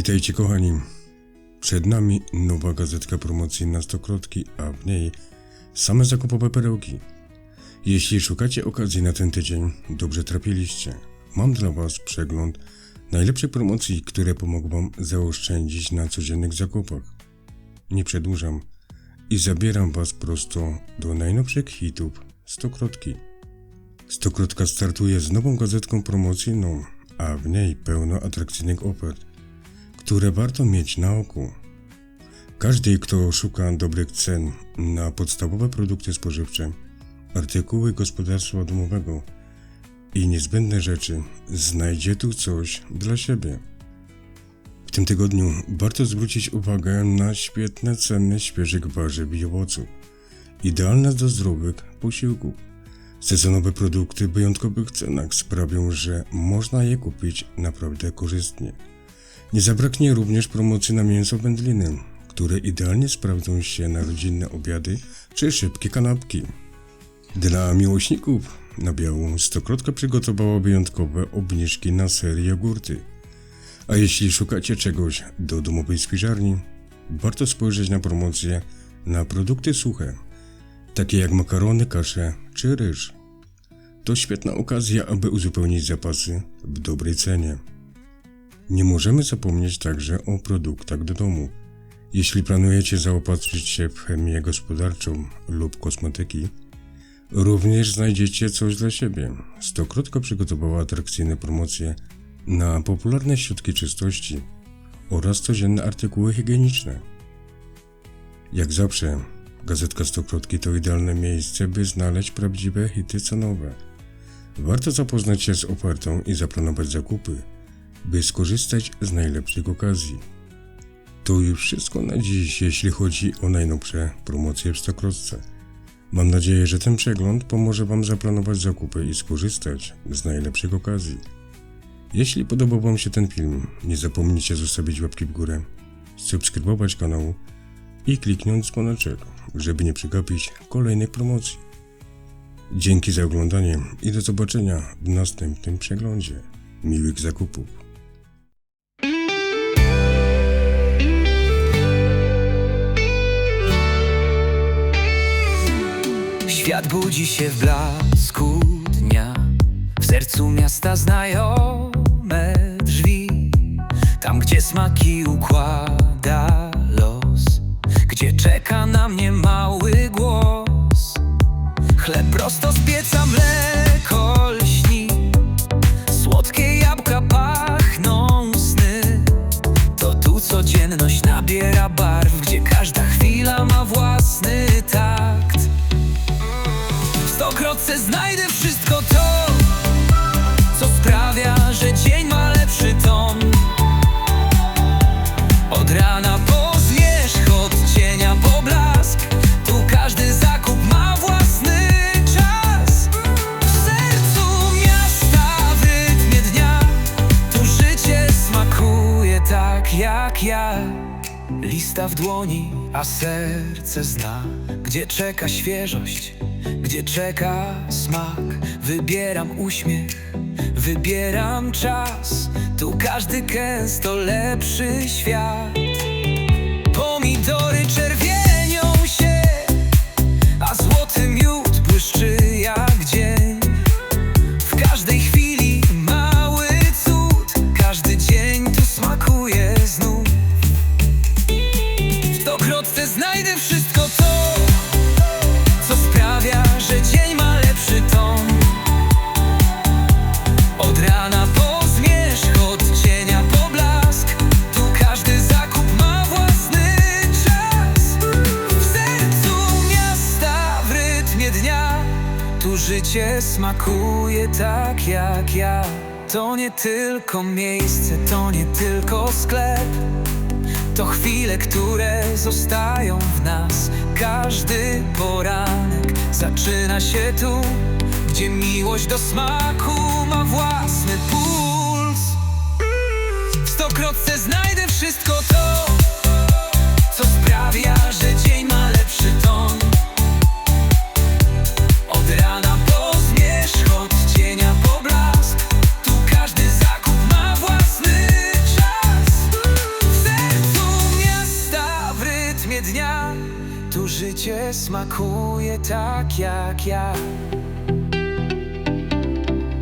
Witajcie kochani. Przed nami nowa gazetka promocyjna Stokrotki, a w niej same zakupowe perełki. Jeśli szukacie okazji na ten tydzień, dobrze trafiliście. Mam dla Was przegląd najlepszych promocji, które pomogą Wam zaoszczędzić na codziennych zakupach. Nie przedłużam i zabieram Was prosto do najnowszych hitów Stokrotki. Stokrotka startuje z nową gazetką promocyjną, a w niej pełno atrakcyjnych ofert które warto mieć na oku. Każdy, kto szuka dobrych cen na podstawowe produkty spożywcze, artykuły gospodarstwa domowego i niezbędne rzeczy, znajdzie tu coś dla siebie. W tym tygodniu warto zwrócić uwagę na świetne ceny świeżych warzyw i owoców, idealne do zdrowych posiłków. Sezonowe produkty w wyjątkowych cenach sprawią, że można je kupić naprawdę korzystnie. Nie zabraknie również promocji na mięso wędliny, które idealnie sprawdzą się na rodzinne obiady czy szybkie kanapki. Dla miłośników na białą Stokrotka przygotowała wyjątkowe obniżki na sery jogurty. A jeśli szukacie czegoś do domowej spiżarni, warto spojrzeć na promocje na produkty suche, takie jak makarony, kasze czy ryż. To świetna okazja, aby uzupełnić zapasy w dobrej cenie. Nie możemy zapomnieć także o produktach do domu. Jeśli planujecie zaopatrzyć się w chemię gospodarczą lub kosmetyki, również znajdziecie coś dla siebie. Stokrotko przygotowała atrakcyjne promocje na popularne środki czystości oraz codzienne artykuły higieniczne. Jak zawsze, gazetka Stokrotki to idealne miejsce, by znaleźć prawdziwe hity cenowe. Warto zapoznać się z ofertą i zaplanować zakupy by skorzystać z najlepszych okazji. To już wszystko na dziś, jeśli chodzi o najnowsze promocje w Stokrotce. Mam nadzieję, że ten przegląd pomoże Wam zaplanować zakupy i skorzystać z najlepszych okazji. Jeśli podobał Wam się ten film, nie zapomnijcie zostawić łapki w górę, subskrybować kanał i kliknąć dzwoneczek, żeby nie przegapić kolejnych promocji. Dzięki za oglądanie i do zobaczenia w następnym przeglądzie. Miłych zakupów. Świat budzi się w blasku dnia. W sercu miasta znajome drzwi. Tam, gdzie smaki układa los. Gdzie czeka na mnie mały głos. Chleb prosto z pieca, mleko lśni. Słodkie jabłka pachną sny. To tu codzienność nabiera barw Gdzie każda chwila ma własny takt wszystko to, co sprawia, że dzień ma lepszy ton. Od rana po zmierzch, od cienia po blask, tu każdy zakup ma własny czas. W sercu miasta, w rytmie dnia, tu życie smakuje tak jak ja. Lista w dłoni, a serce zna, gdzie czeka świeżość, gdzie czeka smak. Wybieram uśmiech, wybieram czas, tu każdy kęs to lepszy świat. Życie smakuje tak jak ja. To nie tylko miejsce, to nie tylko sklep. To chwile, które zostają w nas. Każdy poranek zaczyna się tu, gdzie miłość do smaku ma własny pół. nocy znajdę wszystko dnia Tu życie smakuje tak jak ja.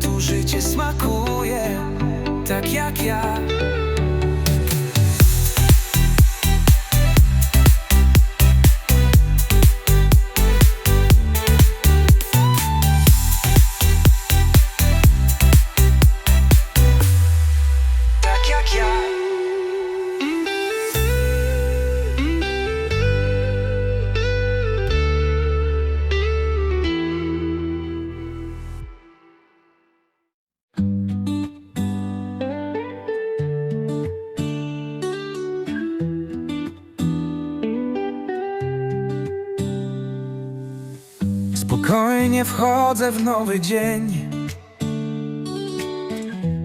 Tu życie smakuje tak jak ja Spokojnie wchodzę w nowy dzień.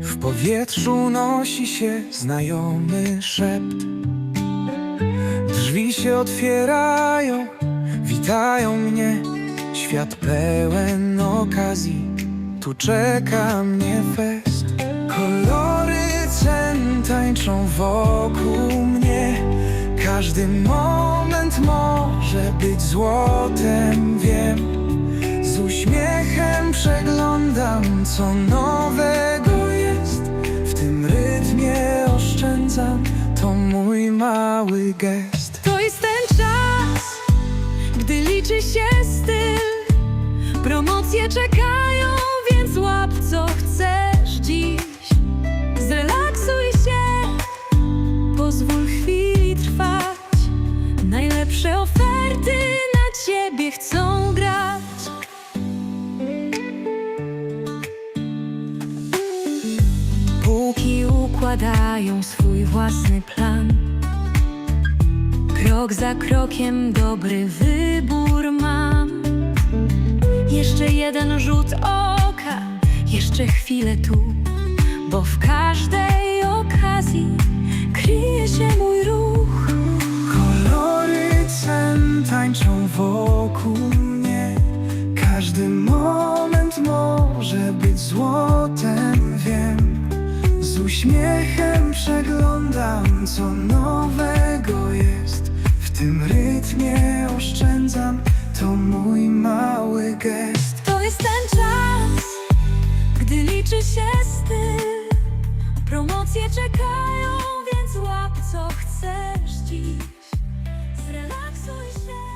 W powietrzu nosi się znajomy szept. Drzwi się otwierają, witają mnie. Świat pełen okazji, tu czeka mnie fest. Kolory cen tańczą wokół mnie. Każdy moment może być złotem, co nowego jest W tym rytmie oszczędzam, to mój mały gest To jest ten czas, gdy liczy się styl. Promocje czekają, więc łap co chcesz dziś. Zrelaksuj się, pozwól chwili trwać. Najlepsze oferty na ciebie chcą grać. Układają swój własny plan. Krok za krokiem dobry wybór mam. Jeszcze jeden rzut oka, jeszcze chwilę tu, bo w każdej okazji kryje się mój ruch. Kolory cen tańczą wokół uśmiechem przeglądam, co nowego jest. W tym rytmie oszczędzam, to mój mały gest. To jest ten czas, gdy liczy się styl. Promocje czekają, więc łap co chcesz dziś. Zrelaksuj się.